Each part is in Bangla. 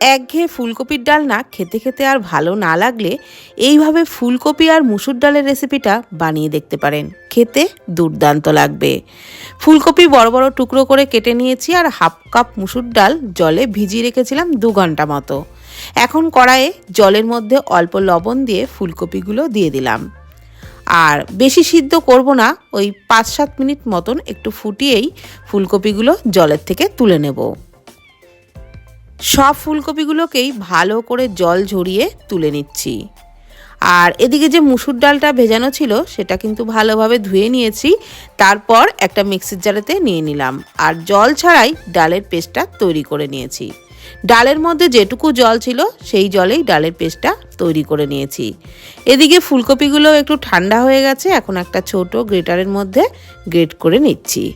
একঘেয়ে ফুলকপির ডাল না খেতে খেতে আর ভালো না লাগলে এইভাবে ফুলকপি আর মুসুর ডালের রেসিপিটা বানিয়ে দেখতে পারেন। খেতে দুর্দান্ত লাগবে। ফুলকপি বড় বড় টুকরো করে কেটে নিয়েছি আর হাফ কাপ মুসুর ডাল জলে ভিজিয়ে রেখেছিলাম দু ঘণ্টা মতো। এখন কড়াইয়ে জলের মধ্যে অল্প লবণ দিয়ে ফুলকপিগুলো দিয়ে দিলাম। আর বেশি সিদ্ধ করব না, ওই পাঁচ সাত মিনিট মতন একটু ফুটিয়েই ফুলকপিগুলো জলের থেকে তুলে নেব। সব ফুলকপিগুলোকেই ভালো করে জল ঝরিয়ে তুলে নিচ্ছি। আর এদিকে যে মুসুর ডালটা ভেজানো ছিল, সেটা কিন্তু ভালোভাবে ধুয়ে নিয়েছি। তারপর একটা মিক্সির জারেতে নিয়ে নিলাম। আর জল ছাড়াই ডালের পেস্টটা তৈরি করে নিয়েছি। ডালের মধ্যে যেটুকু জল ছিল, সেই জলেই ডালের পেস্টটা তৈরি করে নিয়েছি। এদিকে ফুলকপিগুলো একটু ঠান্ডা হয়ে গেছে, এখন একটা ছোট গ্রেটারের মধ্যে গ্রেট করে নিচ্ছি।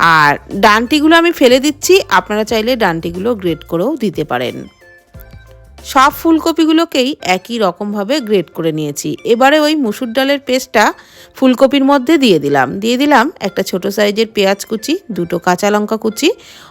আর ডানটিগুলো আমি ফেলে দিচ্ছি আপনারা চাইলে ডানটিগুলো গ্রেড করেও দিতে পারেন। সব ফুলকপিগুলোকেই একই রকমভাবে গ্রেট করে নিয়েছি। এবারে ওই মুসুর ডালের পেস্টটা ফুলকপির মধ্যে দিয়ে দিলাম। দিয়ে দিলাম একটা ছোট সাইজের পেঁয়াজ কুচি, দুটো কাঁচা লঙ্কা কুচি,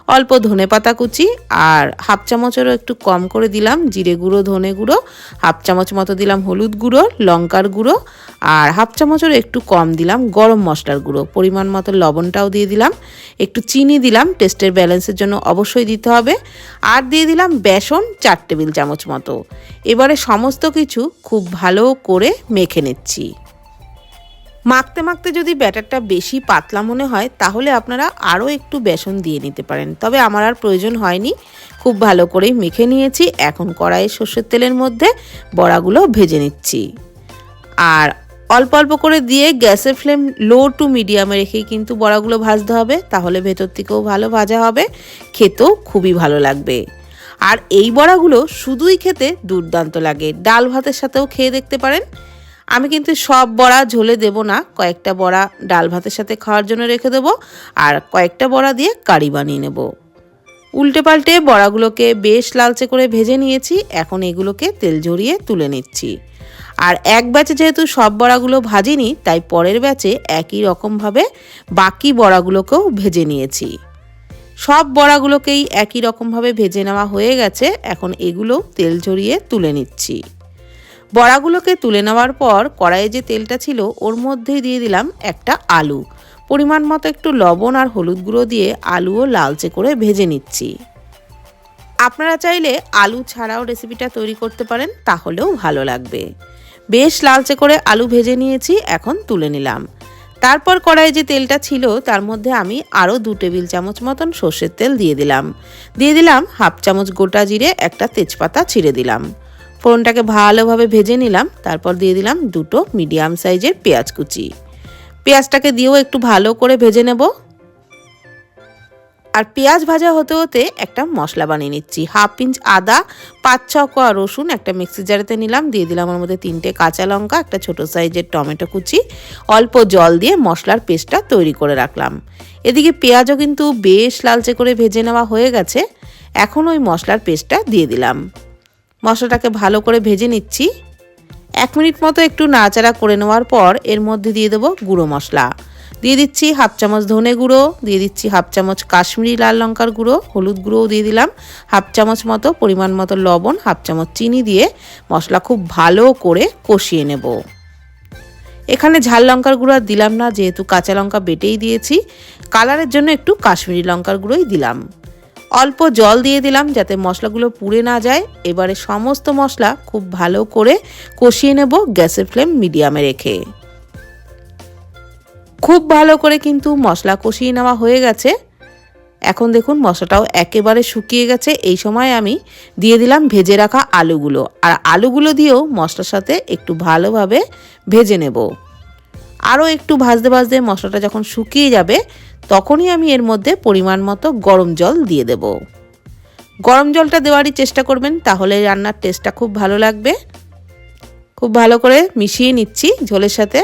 অল্প ধনে পাতা কুচি আর হাফ চামচেরও একটু কম করে দিলাম জিরে গুঁড়ো, ধনে গুঁড়ো, হাফ চামচ মতো দিলাম হলুদ গুঁড়ো, লঙ্কার গুঁড়ো আর হাফ চামচেরও একটু কম দিলাম গরম মশলার গুঁড়ো। পরিমাণ মতো লবণটাও দিয়ে দিলাম। একটু চিনি দিলাম, টেস্টের ব্যালেন্সের জন্য অবশ্যই দিতে হবে। আর দিয়ে দিলাম বেসন চার টেবিল চামচ মতো। এবারে সমস্ত কিছু খুব ভালো করে মেখে নিচ্ছি। মাখতে মাখতে যদি ব্যাটারটা বেশি পাতলা মনে হয়, তাহলে আপনারা আরও একটু বেসন দিয়ে নিতে পারেন। তবে আমার আর প্রয়োজন হয়নি। খুব ভালো করেই মেখে নিয়েছি। এখন কড়াইয়ে সর্ষের তেলের মধ্যে বড়াগুলো ভেজে নিচ্ছি। আর অল্প অল্প করে দিয়ে গ্যাসের ফ্লেম লো টু মিডিয়ামে রেখেই কিন্তু বড়াগুলো ভাজতে হবে। তাহলে ভেতর থেকেও ভালো ভাজা হবে। খেতেও খুবই ভালো লাগবে। আর এই বড়াগুলো শুধুই খেতে দুর্দান্ত লাগে। ডাল ভাতের সাথেও খেয়ে দেখতে পারেন। আমি কিন্তু সব বড়া ঝোলে দেব না। কয়েকটা বড়া ডাল ভাতের সাথে খাওয়ার জন্য রেখে দেবো আর কয়েকটা বড়া দিয়ে কারি বানিয়ে নেব। উল্টে পাল্টে বড়াগুলোকে বেশ লালচে করে ভেজে নিয়েছি। এখন এগুলোকে তেল ঝরিয়ে তুলে নিচ্ছি। আর এক ব্যাচে যেহেতু সব বড়াগুলো ভাজিনি, তাই পরের ব্যাচে একই রকমভাবে বাকি বড়াগুলোকেও ভেজে নিয়েছি। সব বড়াগুলোকেই একই রকমভাবে ভেজে নেওয়া হয়ে গেছে। এখন এগুলো তেল ঝরিয়ে তুলে নিচ্ছি। বড়াগুলোকে তুলে নেওয়ার পর কড়াইয়ে যে তেলটা ছিল, ওর মধ্যেই দিয়ে দিলাম একটা আলু। পরিমাণ মতো একটু লবণ আর হলুদ গুঁড়ো দিয়ে আলুও লালচে করে ভেজে নিচ্ছি। আপনারা চাইলে আলু ছাড়াও রেসিপিটা তৈরি করতে পারেন, তাহলেও ভালো লাগবে। বেশ লালচে করে আলু ভেজে নিয়েছি, এখন তুলে নিলাম। তারপর কড়াইয়ে যে তেলটা ছিল, তার মধ্যে আমি আরও দু টেবিল চামচ মতন সর্ষের তেল দিয়ে দিলাম। দিয়ে দিলাম হাফ চামচ গোটা জিরে, একটা তেজপাতা ছিঁড়ে দিলাম। ফোড়নটাকে ভালোভাবে ভেজে নিলাম, তারপর দিয়ে দিলাম দুটো মিডিয়াম সাইজের পেঁয়াজ কুচি। পেঁয়াজটাকে দিয়েও একটু ভালো করে ভেজে নেব। আর পেঁয়াজ ভাজা হতে হতে একটা মশলা বানিয়ে নিচ্ছি। হাফ ইঞ্চ আদা, পাঁচ ছ কোয়া রসুন একটা মিক্সি জারেতে নিলাম, দিয়ে দিলাম ওর মধ্যে তিনটে কাঁচা লঙ্কা, একটা ছোট সাইজের টমেটো কুচি, অল্প জল দিয়ে মশলার পেস্টটা তৈরি করে রাখলাম। এদিকে পেঁয়াজও কিন্তু বেশ লালচে করে ভেজে নেওয়া হয়ে গেছে। এখন ওই মশলার পেস্টটা দিয়ে দিলাম। মশলাটাকে ভালো করে ভেজে নিচ্ছি। এক মিনিট মতো একটু নাড়াচাড়া করে নেওয়ার পর এর মধ্যে দিয়ে দেবো গুঁড়ো মশলা। দিয়ে দিচ্ছি হাফ চামচ ধনে গুঁড়ো, দিয়ে দিচ্ছি হাফ চামচ কাশ্মীরি লাল লঙ্কার গুঁড়ো, হলুদ গুঁড়োও দিয়ে দিলাম। হাফ চামচ মতো পরিমাণ মতো লবণ, হাফ চামচ চিনি দিয়ে মশলা খুব ভালো করে কষিয়ে নেব। এখানে ঝাল লঙ্কার গুঁড়ো আর দিলাম না, যেহেতু কাঁচা লঙ্কা বেটেই দিয়েছি। কালারের জন্য একটু কাশ্মীরি লঙ্কার গুঁড়োই দিলাম। অল্প জল দিয়ে দিলাম যাতে মশলাগুলো পুড়ে না যায়। এবারে সমস্ত মশলা খুব ভালো করে কষিয়ে নেব গ্যাসের ফ্লেম মিডিয়ামে রেখে। খুব ভালো করে কিন্তু মশলা কষিয়ে নেওয়া হয়ে গেছে। এখন দেখুন মশলাটাও একেবারে শুকিয়ে গেছে। এই সময় আমি দিয়ে দিলাম ভেজে রাখা আলুগুলো। আর আলুগুলো দিয়েও মশলার সাথে একটু ভালোভাবে ভেজে নেব। আরও একটু ভাজতে ভাজতে মশলাটা যখন শুকিয়ে যাবে, তখনই আমি এর মধ্যে পরিমাণ মতো গরম জল দিয়ে দেব। গরম জলটা দেওয়ারই চেষ্টা করবেন, তাহলে রান্নার টেস্টটা খুব ভালো লাগবে। খুব ভালো করে মিশিয়ে নিচ্ছি ঝোলের সাথে।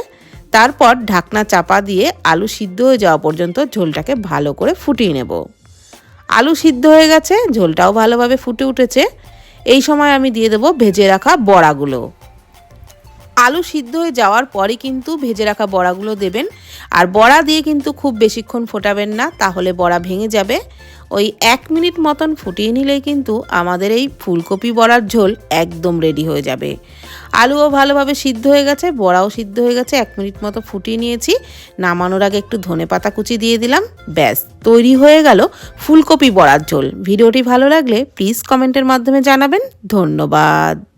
তারপর ঢাকনা চাপা দিয়ে আলু সিদ্ধ হয়ে যাওয়া পর্যন্ত ঝোলটাকে ভালো করে ফুটিয়ে নেব। আলু সিদ্ধ হয়ে গেছে, ঝোলটাও ভালোভাবে ফুটে উঠেছে। এই সময় আমি দিয়ে দেবো ভেজে রাখা বড়াগুলো। আলু সিদ্ধ হয়ে যাওয়ার পরে কিন্তু ভেজে রাখা বড়াগুলো দেবেন। আর বড়া দিয়ে কিন্তু খুব বেশিক্ষণ ফোটাবেন না, তাহলে বড়া ভেঙে যাবে। ওই এক মিনিট মতন ফুটিয়ে নিলেই কিন্তু আমাদের এই ফুলকপি বড়ার ঝোল একদম রেডি হয়ে যাবে। আলুও ভালোভাবে সিদ্ধ হয়ে গেছে, বড়াও সিদ্ধ হয়ে গেছে, এক মিনিট মতো ফুটিয়ে নিয়েছি। নামানোর আগে একটু ধনে পাতা কুচি দিয়ে দিলাম, ব্যাস, তৈরি হয়ে গেল ফুলকপি বড়ার ঝোল। ভিডিওটি ভালো লাগলে প্লিজ কমেন্টের মাধ্যমে জানাবেন। ধন্যবাদ।